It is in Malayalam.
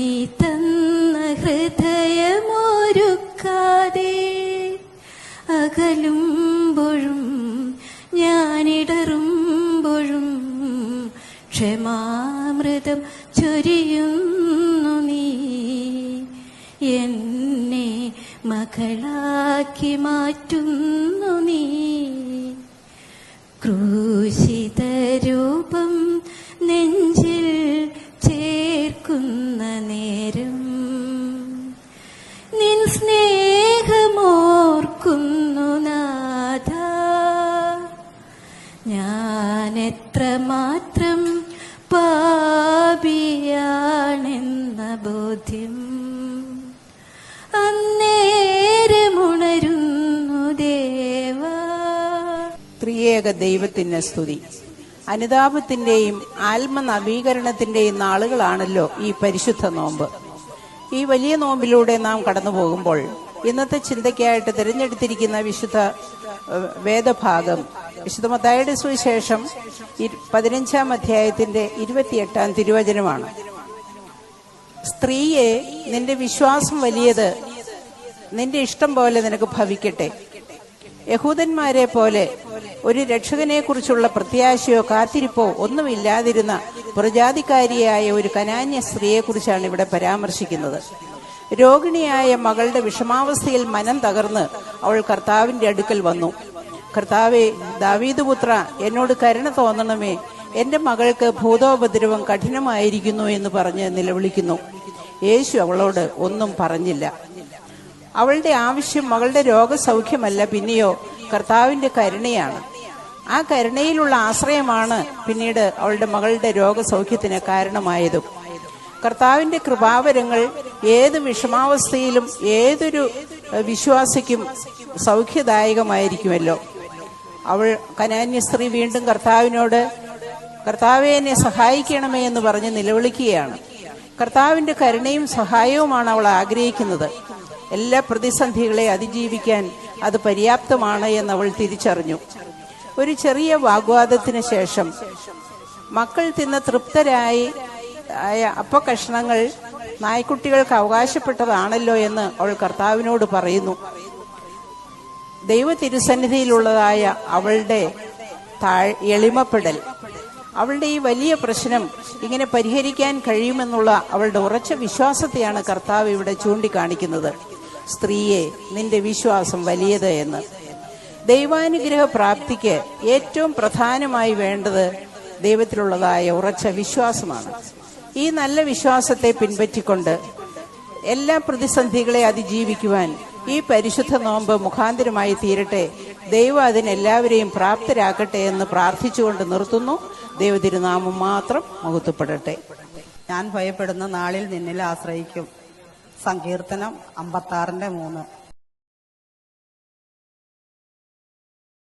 നീ തന്ന ഹൃദയമൊരുക്കാതെ അകലുമ്പോഴും ഞാനിടറുമ്പോഴും ക്ഷമാമൃതം ചൊരിയുന്നു നീ. എന്നെ മകളാക്കി മാറ്റുന്നു നീ. ചേർക്കുന്ന നേരം നിൻ സ്നേഹമോർക്കുന്നു നാഥ. ഞാൻ എത്രമാത്രം പാപിയാണെന്ന ബോധ്യം അന്നേരമുണരുന്നു ദേവാ. ത്രിയേക ദൈവത്തിന് സ്തുതി. അനുതാപത്തിന്റെയും ആത്മനവീകരണത്തിന്റെയും നാളുകളാണല്ലോ ഈ പരിശുദ്ധ നോമ്പ്. ഈ വലിയ നോമ്പിലൂടെ നാം കടന്നു പോകുമ്പോൾ ഇന്നത്തെ ചിന്തയ്ക്കായിട്ട് തിരഞ്ഞെടുത്തിരിക്കുന്ന വിശുദ്ധ വേദഭാഗം വിശുദ്ധ മത്തായുടെ സുവിശേഷം പതിനഞ്ചാം അധ്യായത്തിന്റെ ഇരുപത്തിയെട്ടാം തിരുവചനമാണ്. സ്ത്രീയെ നിന്റെ വിശ്വാസം വലിയത് നിന്റെ ഇഷ്ടം പോലെ നിനക്ക് ഭവിക്കട്ടെ. യഹൂദന്മാരെ പോലെ ഒരു രക്ഷകനെ കുറിച്ചുള്ള പ്രത്യാശയോ കാത്തിരിപ്പോ ഒന്നുമില്ലാതിരുന്ന പ്രജാതിക്കാരിയായ ഒരു കനാന്യ സ്ത്രീയെക്കുറിച്ചാണ് ഇവിടെ പരാമർശിക്കുന്നത്. രോഗിണിയായ മകളുടെ വിഷമാവസ്ഥയിൽ മനം തകർന്ന് അവൾ കർത്താവിന്റെ അടുക്കൽ വന്നു. കർത്താവെ ദാവീദ് പുത്ര എന്നോട് കരുണ തോന്നണമേ. എന്റെ മകൾക്ക് ഭൂതോപദ്രവം കഠിനമായിരിക്കുന്നു എന്ന് പറഞ്ഞ് നിലവിളിക്കുന്നു. യേശു അവളോട് ഒന്നും പറഞ്ഞില്ല. അവളുടെ ആവശ്യം മകളുടെ രോഗസൗഖ്യമല്ല പിന്നെയോ കർത്താവിന്റെ കരുണയാണ്. ആ കരുണയിലുള്ള ആശ്രയമാണ് പിന്നീട് അവളുടെ മകളുടെ രോഗസൗഖ്യത്തിന് കാരണമായതും. കർത്താവിന്റെ കൃപാവരങ്ങൾ ഏത് വിഷമാവസ്ഥയിലും ഏതൊരു വിശ്വാസിക്കും സൗഖ്യദായകമായിരിക്കുമല്ലോ. അവൾ കനാന്യ സ്ത്രീ വീണ്ടും കർത്താവിനോട് കർത്താവെ എന്നെ സഹായിക്കണമേ എന്ന് പറഞ്ഞ് നിലവിളിക്കുകയാണ്. കർത്താവിന്റെ കരുണയും സഹായവുമാണ് അവൾ ആഗ്രഹിക്കുന്നത്. എല്ലാ പ്രതിസന്ധികളെ അതിജീവിക്കാൻ അത് പര്യാപ്തമാണ് എന്ന് അവൾ തിരിച്ചറിഞ്ഞു. ഒരു ചെറിയ വാഗ്വാദത്തിന് ശേഷം മക്കൾ തിന്ന തൃപ്തരായി ആയ അപ്പകഷ്ണങ്ങൾ നായ്ക്കുട്ടികൾക്ക് അവകാശപ്പെട്ടതാണല്ലോ എന്ന് അവൾ കർത്താവിനോട് പറയുന്നു. ദൈവ തിരുസന്നിധിയിലുള്ളതായ അവളുടെ താഴ് എളിമപ്പെടൽ. അവളുടെ ഈ വലിയ പ്രശ്നം ഇങ്ങനെ പരിഹരിക്കാൻ കഴിയുമെന്നുള്ള അവളുടെ ഉറച്ച വിശ്വാസത്തെയാണ് കർത്താവ് ഇവിടെ ചൂണ്ടിക്കാണിക്കുന്നത്. സ്ത്രീയെ നിന്റെ വിശ്വാസം വലിയത് എന്ന്. ദൈവാനുഗ്രഹ പ്രാപ്തിക്ക് ഏറ്റവും പ്രധാനമായി വേണ്ടത് ദൈവത്തിലുള്ളതായ ഉറച്ച വിശ്വാസമാണ്. ഈ നല്ല വിശ്വാസത്തെ പിൻപറ്റിക്കൊണ്ട് എല്ലാ പ്രതിസന്ധികളെ അതിജീവിക്കുവാൻ ഈ പരിശുദ്ധ നോമ്പ് മുഖാന്തരമായി തീരട്ടെ. ദൈവം അതിനെല്ലാവരെയും പ്രാപ്തരാക്കട്ടെ എന്ന് പ്രാർത്ഥിച്ചുകൊണ്ട് നിർത്തുന്നു. ദൈവതിരുനാമം മാത്രം മഹത്വപ്പെടട്ടെ. ഞാൻ ഭയപ്പെടുന്ന നാളിൽ നിന്നിൽ ആശ്രയിക്കും. സങ്കീർത്തനം അമ്പത്താറിന്റെ മൂന്ന്.